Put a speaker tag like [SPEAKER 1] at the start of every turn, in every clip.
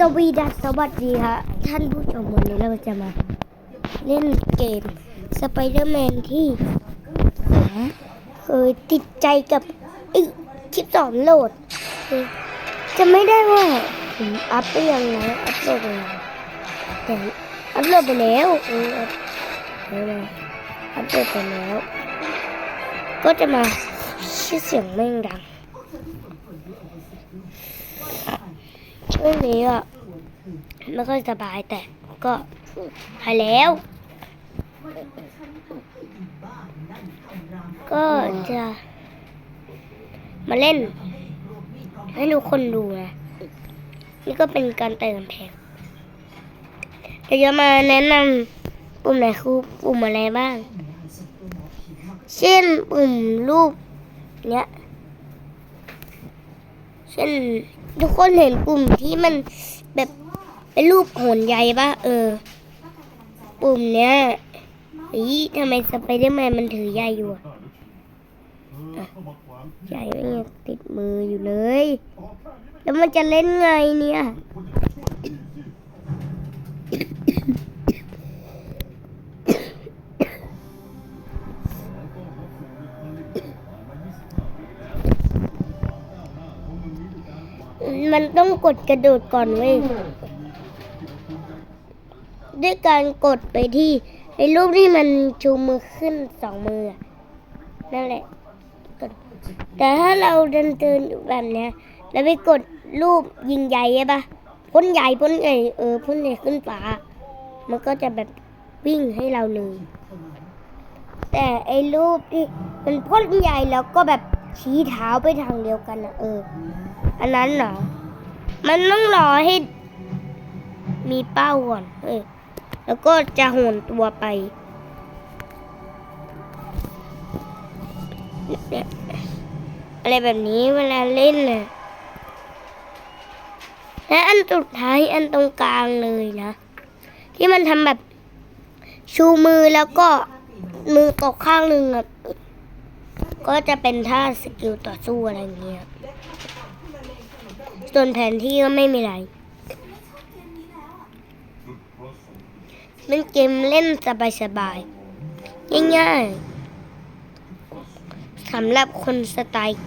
[SPEAKER 1] สวีดัสสวัสดีฮะท่านผู้ชมวันนี้เราจะมา เล่นเกมสไปเดอร์แมนที่เคยติดใจกับไอ้คลิปสอนโหลด จะไม่ได้ว่าผมอัพไปยังไงอัพโหลดไปยังแต่อัพโหลดไปแล้วอัพเอออัพโหลดไปแล้ว ก็จะมาชื่อเสียงแม่งดัง ช่วงนี้อะไม่ค่อยสบายแต่ก็หายแล้ว ก็จะมาเล่น ให้ทุกคนดูนะนี่ก็เป็นการเติมแพงเดี๋ยวจะมาแนะนำปุ่มไหนคือปุ่มอะไรบ้าง เช่นปุ่มรูปเนี้ย เช่น ทุกคนเห็นปุ่มที่มันแบบเป็นรูปโหนใยปะเออ ปุ่มเนี้ยอีทำไมสไปเดอร์แมนมันถือใยอยู่อะอะใยไม่งติดมืออยู่เลย แล้วมันจะเล่นไงเนี่ย มันต้องกดกระโดดก่อนเว้ยด้วยการกดไปที่ไอ้รูปที่มันชูมือขึ้นสองมือ นั่นแหละกดแต่ถ้าเราเดินเดินอยู่แบบเนี้ย แล้วไปกดรูปยิงใหญ่ใช่ปะพ่นใหญ่พ่นใหญ่เออพ่นใหญ่ขึ้นฟ้า มันก็จะแบบวิ่งให้เราเลยแต่ไอ้รูปที่มันพ่นใหญ่แล้วก็แบบ ชี้เท้าไปทางเดียวกันอะเออ อันนั้นเหรอ มันต้องรอให้ มีเป้าก่อน เออ แล้วก็จะโหนตัวไปเนี่ยอะไรแบบนี้เวลาเล่นนะและอันสุดท้ายอันตรงกลางเลยนะ ที่มันทำแบบชูมือแล้วก็มือตกข้างหนึ่งอะ ก็จะเป็นท่าสกิลต่อสู้อะไรอย่างเงี้ย ส่วนแผนที่ก็ไม่มีอะไรเป็นเกมเล่นสบายๆ ง่ายๆสำหรับคนสไตล์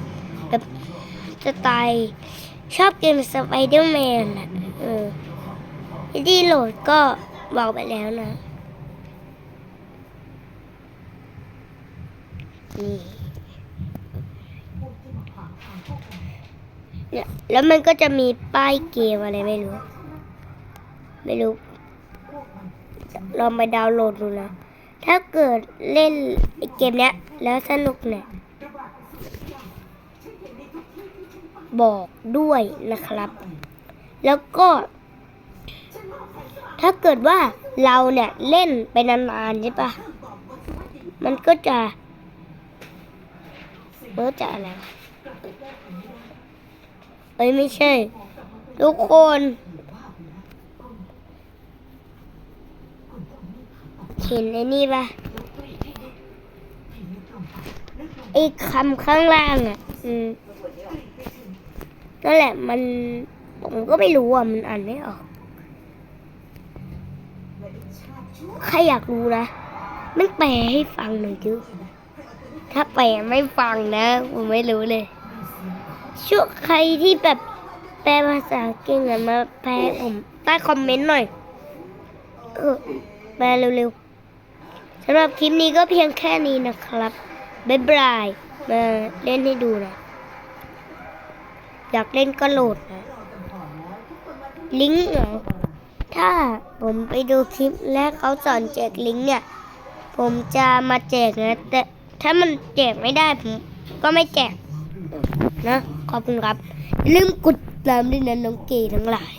[SPEAKER 1] แบบสไตล์ชอบเกมสไปเดอร์แมนอะ เออวิธีโหลดก็บอกไปแล้วนะ นี่ แล้วมันก็จะมีป้ายเกมอะไรไม่รู้ ไม่รู้ ลองไปดาวน์โหลดดูนะ ถ้าเกิดเล่นไอเกมเนี้ย แล้วสนุกเนี่ย บอกด้วยนะครับ แล้วก็ ถ้าเกิดว่าเราเนี่ยเล่นไปนานๆใช่ปะมันก็จะเมื่อจะอะไรวะ เอ้ยไม่ใช่ ทุกคน เห็นไอ้นี่ปะไอ้คำข้างล่างอะ อืมนั่นแหละมัน ผมก็ไม่รู้อะ มันอ่านไม่ออก ใครอยากรู้นะ มันแปลให้ฟังหน่อยดิ ถ้าแปลไม่ฟังนะผมไม่รู้เลยช่วยใครที่แบบแปลภาษาเก่งอะมาแปลผมใต้คอมเมนต์หน่อยเออแปลเร็วๆสำหรับคลิปนี้ก็เพียงแค่นี้นะครับบ๊ายบายมาเล่นให้ดูนะอยากเล่นก็โหลดนะลิงก์เหรอถ้าผมไปดูคลิปและเขาสอนแจกลิงก์เนี่ย ผมจะมาแจกนะแต่ ถ้ามันแจกไม่ได้ผมก็ไม่แจกนะขอบคุณครับอย่าลืมกดตามด้วยนะน้องเกย์ทั้งหลาย